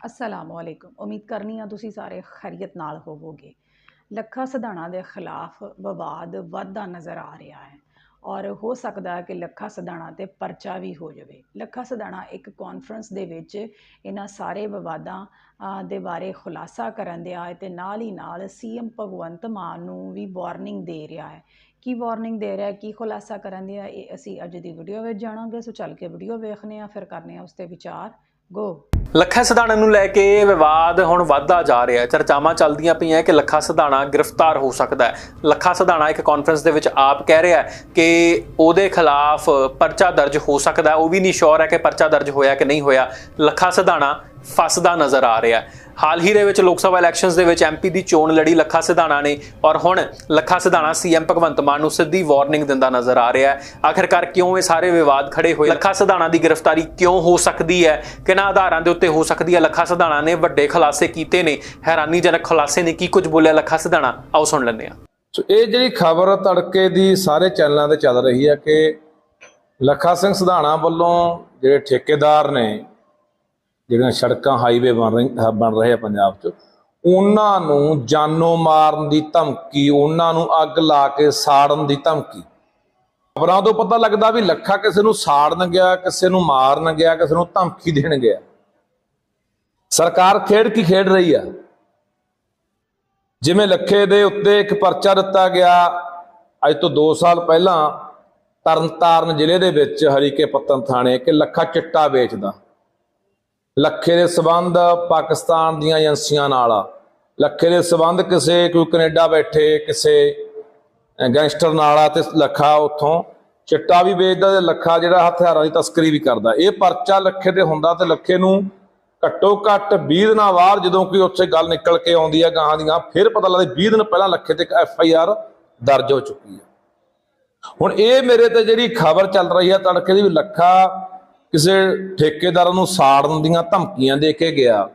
ਅਸਲਾਮੁਅਲੈਕੁਮ ਉਮੀਦ ਕਰਨੀ ਆ ਤੁਸੀਂ ਸਾਰੇ ਖੈਰੀਅਤ ਨਾਲ ਹੋਵੋਗੇ। ਲੱਖਾ ਸਧਾਣਾ ਦੇ ਖਿਲਾਫ ਵਿਵਾਦ ਵੱਧਦਾ ਨਜ਼ਰ ਆ ਰਿਹਾ ਹੈ ਔਰ ਹੋ ਸਕਦਾ ਹੈ ਕਿ ਲੱਖਾ ਸਧਾਣਾ ਤੇ ਪਰਚਾ ਵੀ ਹੋ ਜਾਵੇ। ਲੱਖਾ ਸਧਾਣਾ ਇੱਕ ਕਾਨਫਰੰਸ ਦੇ ਵਿੱਚ ਇਹਨਾਂ ਸਾਰੇ ਵਿਵਾਦਾਂ ਦੇ ਬਾਰੇ ਖੁਲਾਸਾ ਕਰਨ ਦਿਆ ਹੈ ਤੇ ਨਾਲ ਹੀ ਨਾਲ ਸੀਐਮ ਭਗਵੰਤ ਮਾਨ ਨੂੰ ਵੀ ਵਾਰਨਿੰਗ ਦੇ ਰਿਹਾ ਹੈ। ਕੀ ਵਾਰਨਿੰਗ ਦੇ ਰਿਹਾ ਕੀ ਖੁਲਾਸਾ ਕਰਨ ਦੇ ਆ? ਇਹ ਅਸੀਂ ਅੱਜ ਦੀ ਵੀਡੀਓ ਵਿੱਚ ਜਾਣਾਂਗੇ। ਸੋ ਚੱਲ ਕੇ ਵੀਡੀਓ ਵੇਖਨੇ ਆ ਫਿਰ ਕਰਨੇ ਆ ਉਸ ਤੇ ਵਿਚਾਰ। ਗੋ ਲੱਖਾ ਸਧਾਣਾ ਨੂੰ ਲੈ ਕੇ ਵਿਵਾਦ ਹੁਣ ਵੱਧਦਾ ਜਾ ਰਿਹਾ ਹੈ। ਚਰਚਾਵਾਂ ਚੱਲਦੀਆਂ ਪਈਆਂ ਕਿ ਲੱਖਾ ਸਧਾਣਾ ਗ੍ਰਿਫਤਾਰ ਹੋ ਸਕਦਾ ਹੈ। ਲੱਖਾ ਸਧਾਣਾ ਇੱਕ ਕਾਨਫਰੰਸ ਦੇ ਵਿੱਚ ਆਪ ਕਹਿ ਰਿਹਾ ਹੈ ਕਿ ਉਹਦੇ ਖਿਲਾਫ ਪਰਚਾ ਦਰਜ ਹੋ ਸਕਦਾ ਉਹ ਵੀ ਨਹੀਂ ਸ਼ੋਰ ਹੈ ਕਿ ਪਰਚਾ ਦਰਜ ਹੋਇਆ ਕਿ ਨਹੀਂ ਹੋਇਆ। ਲੱਖਾ ਸਧਾਣਾ ਫਸਦਾ ਨਜ਼ਰ ਆ ਰਿਹਾ ਹੈ। ਹਾਲ ਹੀ ਦੇ ਵਿੱਚ ਲੋਕ ਸਭਾ ਇਲੈਕਸ਼ਨਸ ਦੇ ਵਿੱਚ ਐਮਪੀ ਦੀ ਚੋਣ ਲੜੀ ਲੱਖਾ ਸਿਧਾਣਾ ਨੇ ਔਰ ਹੁਣ ਲੱਖਾ ਸਿਧਾਣਾ ਸੀਐਮ ਭਗਵੰਤ ਮਾਨ ਨੂੰ ਸਿੱਧੀ ਵਾਰਨਿੰਗ ਦਿੰਦਾ ਨਜ਼ਰ ਆ ਰਿਹਾ ਹੈ। ਆਖਿਰਕਾਰ ਕਿਉਂ ਇਹ ਸਾਰੇ ਵਿਵਾਦ ਖੜੇ ਹੋਏ ਲੱਖਾ ਸਿਧਾਣਾ ਦੀ ਗ੍ਰਿਫਤਾਰੀ ਕਿਉਂ ਹੋ ਸਕਦੀ ਹੈ? ਕਿਹਨਾਂ ਆਧਾਰਾਂ ਦੇ ਉੱਤੇ ਹੋ ਸਕਦੀ ਹੈ? ਲੱਖਾ ਸਿਧਾਣਾ ਨੇ ਵੱਡੇ ਖੁਲਾਸੇ ਕੀਤੇ ਨੇ। ਹੈਰਾਨੀਜਨਕ ਖੁਲਾਸੇ ਨੇ। ਕੀ ਕੁਝ ਬੋਲਿਆ ਲੱਖਾ ਸਿਧਾਣਾ? ਆਓ ਸੁਣ ਲੈਂਦੇ ਹਾਂ। ਸੋ ਇਹ ਜਿਹੜੀ ਖਬਰ ਤੜਕੇ ਦੀ ਸਾਰੇ ਚੈਨਲਾਂ ਤੇ ਚੱਲ ਰਹੀ ਹੈ ਕਿ ਲੱਖਾ ਸਿੰਘ ਸਿਧਾਣਾ ਵੱਲੋਂ ਜਿਹੜੇ ਠੇਕੇਦਾਰ ਨੇ ਜਿਹੜੀਆਂ ਸੜਕਾਂ ਹਾਈਵੇ ਬਣ ਰਹੀ ਬਣ ਰਹੇ ਆ ਪੰਜਾਬ 'ਚ, ਉਹਨਾਂ ਨੂੰ ਜਾਨੋਂ ਮਾਰਨ ਦੀ ਧਮਕੀ, ਉਹਨਾਂ ਨੂੰ ਅੱਗ ਲਾ ਕੇ ਸਾੜਨ ਦੀ ਧਮਕੀ। ਖਬਰਾਂ ਤੋਂ ਪਤਾ ਲੱਗਦਾ ਵੀ ਲੱਖਾ ਕਿਸੇ ਨੂੰ ਸਾੜਨ ਗਿਆ, ਕਿਸੇ ਨੂੰ ਮਾਰਨ ਗਿਆ, ਕਿਸੇ ਨੂੰ ਧਮਕੀ ਦੇਣ ਗਿਆ। ਸਰਕਾਰ ਖੇਡ ਕੀ ਖੇਡ ਰਹੀ ਆ? ਜਿਵੇਂ ਲੱਖੇ ਦੇ ਉੱਤੇ ਇੱਕ ਪਰਚਾ ਦਿੱਤਾ ਗਿਆ, ਅੱਜ ਤੋਂ 2 ਸਾਲ ਪਹਿਲਾਂ ਤਰਨਤਾਰਨ ਜ਼ਿਲ੍ਹੇ ਦੇ ਵਿੱਚ ਹਰੀਕੇ ਪੱਤਨ ਥਾਣੇ ਕਿ ਲੱਖਾ ਚਿੱਟਾ ਵੇਚਦਾ। ਲੱਖੇ ਦੇ ਸਬੰਧ ਪਾਕਿਸਤਾਨ ਦੀਆਂ ਏਜੰਸੀਆਂ ਨਾਲ। ਆ ਲੱਖੇ ਦੇ ਸਬੰਧ ਕਿਸੇ, ਕੋਈ ਕੈਨੇਡਾ ਬੈਠੇ, ਕਿਸੇ ਗੈਂਗਸਟਰ ਨਾਲ ਆ ਤੇ ਲੱਖਾ ਉੱਥੋਂ। ਚਿੱਟਾ ਵੀ ਵੇਚਦਾ ਤੇ ਲੱਖਾ ਜਿਹੜਾ ਹਥਿਆਰਾਂ ਦੀ ਤਸਕਰੀ ਵੀ ਕਰਦਾ। ਇਹ ਪਰਚਾ ਲੱਖੇ ਤੇ ਹੁੰਦਾ ਤੇ ਲੱਖੇ ਨੂੰ ਘੱਟੋ ਘੱਟ 20 ਦਿਨਾਂ ਬਾਅਦ ਜਦੋਂ ਕੋਈ ਉੱਥੇ ਗੱਲ ਨਿਕਲ ਕੇ ਆਉਂਦੀ ਹੈ ਗਾਹਾਂ ਦੀਆਂ, ਫਿਰ ਪਤਾ ਲੱਗਦਾ 20 ਦਿਨ ਪਹਿਲਾਂ ਲੱਖੇ ਤੇ ਇੱਕ ਐਫ ਆਈ ਆਰ ਦਰਜ ਹੋ ਚੁੱਕੀ ਹੈ ਹੁਣ ਇਹ ਮੇਰੇ ਤੇ ਜਿਹੜੀ ਖਬਰ ਚੱਲ ਰਹੀ ਹੈ ਤੜਕੇ ਦੀ ਵੀ ਲੱਖਾ ਕਿਸੇ ਠੇਕੇਦਾਰ ਨੂੰ ਸਾੜਨ ਦੀਆਂ ਧਮਕੀਆਂ ਦੇ ਕੇ ਗਿਆ,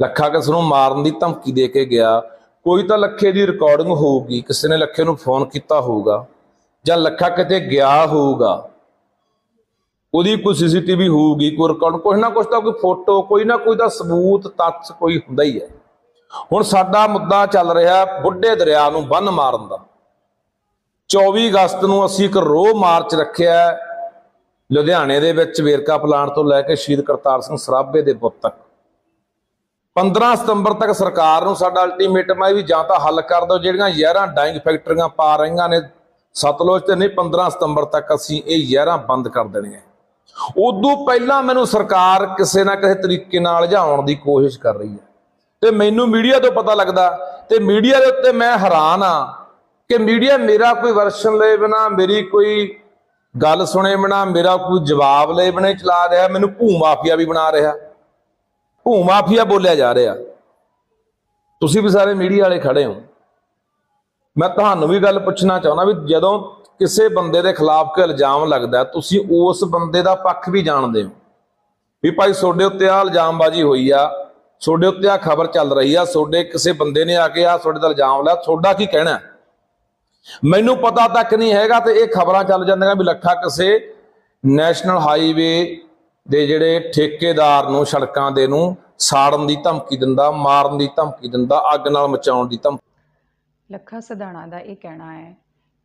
ਲੱਖਾ ਕਿਸ ਨੂੰ ਮਾਰਨ ਦੀ ਧਮਕੀ ਦੇ ਕੇ ਗਿਆ, ਕੋਈ ਤਾਂ ਲੱਖੇ ਦੀ ਰਿਕਾਰਡਿੰਗ ਹੋਊਗੀ, ਕਿਸੇ ਨੇ ਲੱਖੇ ਨੂੰ ਫੋਨ ਕੀਤਾ ਹੋਊਗਾ, ਜਾਂ ਲੱਖਾ ਕਿਤੇ ਗਿਆ ਹੋਊਗਾ, ਉਹਦੀ ਕੋਈ ਸੀਸੀਟੀਵੀ ਹੋਊਗੀ, ਕੋਈ ਰਿਕਾਰਡ ਕੁਛ ਨਾ ਕੁਛ ਤਾਂ ਕੋਈ ਫੋਟੋ ਕੋਈ ਨਾ ਕੋਈ ਤਾਂ ਸਬੂਤ, ਤੱਥ ਕੋਈ ਹੁੰਦਾ ਹੀ ਹੈ। ਹੁਣ ਸਾਡਾ ਮੁੱਦਾ ਚੱਲ ਰਿਹਾ ਬੁੱਢੇ ਦਰਿਆ ਨੂੰ ਬੰਨ ਮਾਰਨ ਦਾ। 24 ਅਗਸਤ ਨੂੰ ਅਸੀਂ ਇੱਕ ਰੋਹ ਮਾਰਚ ਰੱਖਿਆ ਲੁਧਿਆਣੇ ਦੇ ਵਿੱਚ ਵੇਰਕਾ ਪਲਾਂਟ ਤੋਂ ਲੈ ਕੇ ਸ਼ਹੀਦ ਕਰਤਾਰ ਸਿੰਘ ਸਰਾਭੇ ਦੇ ਪੁੱਤ ਤੱਕ। 15 ਸਤੰਬਰ ਤੱਕ ਸਰਕਾਰ ਨੂੰ ਸਾਡਾ ਅਲਟੀਮੇਟਮ ਹੈ ਵੀ ਜਾਂ ਤਾਂ ਹੱਲ ਕਰ ਦਿਓ, ਜਿਹੜੀਆਂ ਜ਼ਹਿਰਾਂ ਡਾਈਂਗ ਫੈਕਟਰੀਆਂ ਪਾ ਰਹੀਆਂ ਨੇ ਸਤਲੁਜ ਤੇ ਨਹੀਂ 15 ਸਤੰਬਰ ਤੱਕ ਅਸੀਂ ਇਹ ਜ਼ਹਿਰਾਂ ਬੰਦ ਕਰ ਦੇਣੀਆਂ। ਉਦੋਂ ਪਹਿਲਾਂ ਮੈਨੂੰ ਸਰਕਾਰ ਕਿਸੇ ਨਾ ਕਿਸੇ ਤਰੀਕੇ ਨਾਲ ਲਿਜਾਉਣ ਦੀ ਕੋਸ਼ਿਸ਼ ਕਰ ਰਹੀ ਹੈ। ਤੇ ਮੈਨੂੰ ਮੀਡੀਆ ਤੋਂ ਪਤਾ ਲੱਗਦਾ, ਤੇ ਮੀਡੀਆ ਦੇ ਉੱਤੇ ਮੈਂ ਹੈਰਾਨ ਆ ਕਿ ਮੀਡੀਆ ਮੇਰਾ ਕੋਈ ਵਰਸ਼ਨ ਲਏ ਬਿਨਾ, ਮੇਰੀ ਕੋਈ ਗੱਲ ਸੁਣੇ ਬਿਨਾ ਮੇਰਾ ਕੋਈ ਜਵਾਬ ਲਏ ਬਿਨਾ ਚਲਾ ਰਿਹਾ, ਮੈਨੂੰ ਭੂ ਮਾਫੀਆ ਵੀ ਬਣਾ ਰਿਹਾ। ਭੂ ਮਾਫੀਆ ਬੋਲਿਆ ਜਾ ਰਿਹਾ। ਤੁਸੀਂ ਵੀ ਸਾਰੇ ਮੀਡੀਆ ਵਾਲੇ ਖੜੇ ਹੋ। ਮੈਂ ਤੁਹਾਨੂੰ ਵੀ ਗੱਲ ਪੁੱਛਣਾ ਚਾਹੁੰਦਾ ਵੀ ਜਦੋਂ ਕਿਸੇ ਬੰਦੇ ਦੇ ਖਿਲਾਫ ਕੋਈ ਇਲਜ਼ਾਮ ਲੱਗਦਾ, ਤੁਸੀਂ ਉਸ ਬੰਦੇ ਦਾ ਪੱਖ ਵੀ ਜਾਣਦੇ ਹੋ। ਵੀ ਭਾਈ ਤੁਹਾਡੇ ਉੱਤੇ ਆ ਇਲਜ਼ਾਮਬਾਜ਼ੀ ਹੋਈ ਆ, ਤੁਹਾਡੇ ਉੱਤੇ ਆ ਖਬਰ ਚੱਲ ਰਹੀ ਆ, ਤੁਹਾਡੇ ਕਿਸੇ ਬੰਦੇ ਨੇ ਆ ਕੇ ਆ ਤੁਹਾਡੇ ਦਾ ਇਲਜ਼ਾਮ ਲਾਇਆ, ਤੁਹਾਡਾ ਕੀ ਕਹਿਣਾ? ਮੈਨੂੰ ਪਤਾ ਤੱਕ ਨਹੀਂ ਹੈਗਾ ਤੇ ਇਹ ਖਬਰਾਂ ਚੱਲ ਜਾਂਦੀਆਂ ਵੀ ਲੱਖਾ ਕਿਸੇ ਨੈਸ਼ਨਲ ਹਾਈਵੇ ਦੇ ਜਿਹੜੇ ਠੇਕੇਦਾਰ ਨੂੰ, ਸੜਕਾਂ ਦੇ ਨੂੰ ਸਾੜਨ ਦੀ ਧਮਕੀ ਦਿੰਦਾ, ਮਾਰਨ ਦੀ ਧਮਕੀ ਦਿੰਦਾ, ਅੱਗ ਨਾਲ ਮਚਾਉਣ ਦੀ ਧਮਕੀ ਲੱਖਾ ਸਧਾਣਾ ਦਾ ਇਹ ਕਹਿਣਾ ਹੈ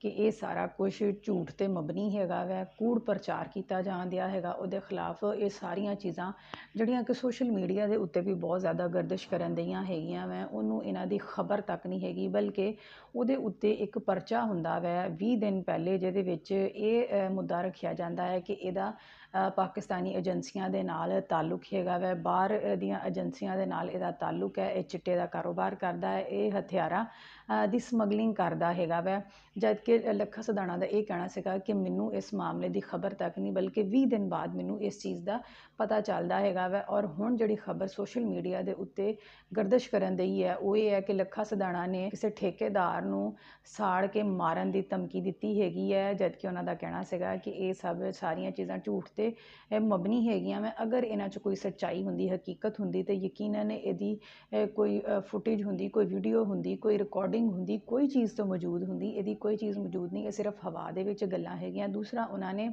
ਕਿ ਇਹ ਸਾਰਾ ਕੁਝ ਝੂਠ ਤੇ ਮਬਨੀ ਹੈਗਾ ਵੈ, ਕੂੜ ਪ੍ਰਚਾਰ ਕੀਤਾ ਜਾਣ ਜਾਂਦਿਆ ਹੈਗਾ, ਉਹਦੇ ਖਿਲਾਫ ਇਹ ਸਾਰੀਆਂ ਚੀਜ਼ਾਂ ਜਿਹੜੀਆਂ ਕਿ ਸੋਸ਼ਲ ਮੀਡੀਆ ਦੇ ਉੱਤੇ ਵੀ ਬਹੁਤ ਜ਼ਿਆਦਾ ਗਰਦਿਸ਼ ਕਰਨ ਦਈਆਂ ਹੈਗੀਆਂ ਵੈ, ਉਹਨੂੰ ਇਹਨਾਂ ਦੀ ਖਬਰ ਤੱਕ ਨਹੀਂ ਹੈਗੀ, ਬਲਕਿ ਉਹਦੇ ਉੱਤੇ ਇੱਕ ਪਰਚਾ ਹੁੰਦਾ ਵੈ, ਵੀਹ ਦਿਨ ਪਹਿਲੇ ਜਿਹਦੇ ਵਿੱਚ ਇਹ ਮੁੱਦਾ ਰੱਖਿਆ ਜਾਂਦਾ ਹੈ ਕਿ ਇਹਦਾ ਪਾਕਿਸਤਾਨੀ ਏਜੰਸੀਆਂ ਦੇ ਨਾਲ ਤਾਲੁਕ ਹੈਗਾ ਵੈ, ਬਾਹਰ ਦੀਆਂ ਏਜੰਸੀਆਂ ਦੇ ਨਾਲ ਇਹਦਾ ਤਾਲੁਕ ਹੈ, ਇਹ ਚਿੱਟੇ ਦਾ ਕਾਰੋਬਾਰ ਕਰਦਾ ਹੈ, ਇਹ ਹਥਿਆਰਾਂ ਦੀ ਸਮਗਲਿੰਗ ਕਰਦਾ ਹੈਗਾ ਵੈ, ਜਦਕਿ ਕਿ ਲੱਖਾ ਸਦਾਣਾ ਦਾ ਇਹ ਕਹਿਣਾ ਸੀਗਾ ਕਿ ਮੈਨੂੰ ਇਸ ਮਾਮਲੇ ਦੀ ਖਬਰ ਤੱਕ ਨਹੀਂ, ਬਲਕਿ 20 ਦਿਨ ਬਾਅਦ ਮੈਨੂੰ ਇਸ ਚੀਜ਼ ਦਾ ਪਤਾ ਚੱਲਦਾ ਹੈਗਾ ਵੈ। ਔਰ ਹੁਣ ਜਿਹੜੀ ਖਬਰ ਸੋਸ਼ਲ ਮੀਡੀਆ ਦੇ ਉੱਤੇ ਗਰਦਿਸ਼ ਕਰਨ ਦਈ ਹੈ, ਉਹ ਇਹ ਹੈ ਕਿ ਲੱਖਾ ਸਦਾਣਾ ਨੇ ਕਿਸੇ ਠੇਕੇਦਾਰ ਨੂੰ ਸਾੜ ਕੇ ਮਾਰਨ ਦੀ ਧਮਕੀ ਦਿੱਤੀ ਹੈਗੀ ਹੈ, ਜਦਕਿ ਉਹਨਾਂ ਦਾ ਕਹਿਣਾ ਸੀਗਾ ਕਿ ਇਹ ਸਭ ਸਾਰੀਆਂ ਚੀਜ਼ਾਂ ਝੂਠ ਤੇ ਇਹ ਮਬਨੀ ਹੈਗੀਆਂ ਮੈਂ ਅਗਰ ਇਹਨਾਂ 'ਚ ਕੋਈ ਸੱਚਾਈ ਹੁੰਦੀ, ਹਕੀਕਤ ਹੁੰਦੀ, ਤੇ ਯਕੀਨਨ ਇਹਦੀ ਕੋਈ ਫੁਟੇਜ ਹੁੰਦੀ, ਕੋਈ ਵੀਡੀਓ ਹੁੰਦੀ, ਕੋਈ ਰਿਕਾਰਡਿੰਗ ਹੁੰਦੀ, ਕੋਈ ਚੀਜ਼ ਤੋਂ ਮੌਜੂਦ ਹੁੰਦੀ, ਇਹਦੀ ਕੋਈ ਚੀਜ਼ ਮੌਜੂਦ ਨਹੀਂ ਇਹ ਸਿਰਫ ਹਵਾ ਦੇ ਵਿੱਚ ਗੱਲਾਂ ਹੈਗੀਆਂ। ਦੂਸਰਾ ਉਹਨਾਂ ਨੇ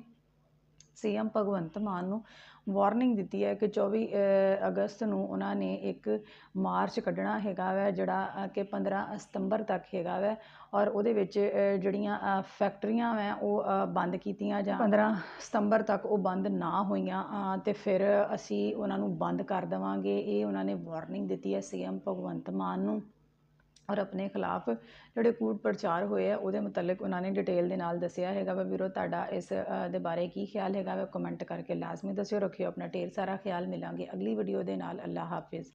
ਸੀਐਮ ਭਗਵੰਤ ਮਾਨ ਨੂੰ ਵਾਰਨਿੰਗ ਦਿੱਤੀ ਹੈ ਕਿ 24 ਅਗਸਤ ਨੂੰ ਉਹਨਾਂ ਨੇ ਇੱਕ ਮਾਰਚ ਕੱਢਣਾ ਹੈਗਾ ਵੈ ਜਿਹੜਾ ਕਿ 15 ਸਤੰਬਰ ਤੱਕ ਹੈਗਾ ਵੈ ਔਰ ਉਹਦੇ ਵਿੱਚ ਜਿਹੜੀਆਂ ਫੈਕਟਰੀਆਂ ਵੈ ਉਹ ਬੰਦ ਕੀਤੀਆਂ ਜਾਂ 15 ਸਤੰਬਰ ਤੱਕ ਉਹ ਬੰਦ ਨਾ ਹੋਈਆਂ ਅ, ਤੇ ਫਿਰ ਅਸੀਂ ਉਹਨਾਂ ਨੂੰ ਬੰਦ ਕਰ ਦੇਵਾਂਗੇ। ਇਹ ਉਹਨਾਂ ਨੇ ਵਾਰਨਿੰਗ ਦਿੱਤੀ ਹੈ ਸੀਐਮ ਭਗਵੰਤ ਮਾਨ ਨੂੰ। ਔਰ ਆਪਣੇ ਖਿਲਾਫ ਜਿਹੜੇ ਕੂੜ ਪ੍ਰਚਾਰ ਹੋਏ ਆ, ਉਹਦੇ ਮੁਤਲਕ ਉਹਨਾਂ ਨੇ ਡਿਟੇਲ ਦੇ ਨਾਲ ਦੱਸਿਆ ਹੈਗਾ ਵਾ। ਵੀਰੋ, ਤੁਹਾਡਾ ਇਸ ਦੇ ਬਾਰੇ ਕੀ ਖਿਆਲ ਹੈਗਾ ਵਾ? ਕਮੈਂਟ ਕਰਕੇ ਲਾਜ਼ਮੀ ਦੱਸਿਓ, ਰੱਖਿਓ ਆਪਣਾ ਢੇਰ ਸਾਰਾ ਖਿਆਲ। ਮਿਲਾਂਗੇ ਅਗਲੀ ਵੀਡੀਓ ਦੇ ਨਾਲ। ਅੱਲਾ ਹਾਫਿਜ਼।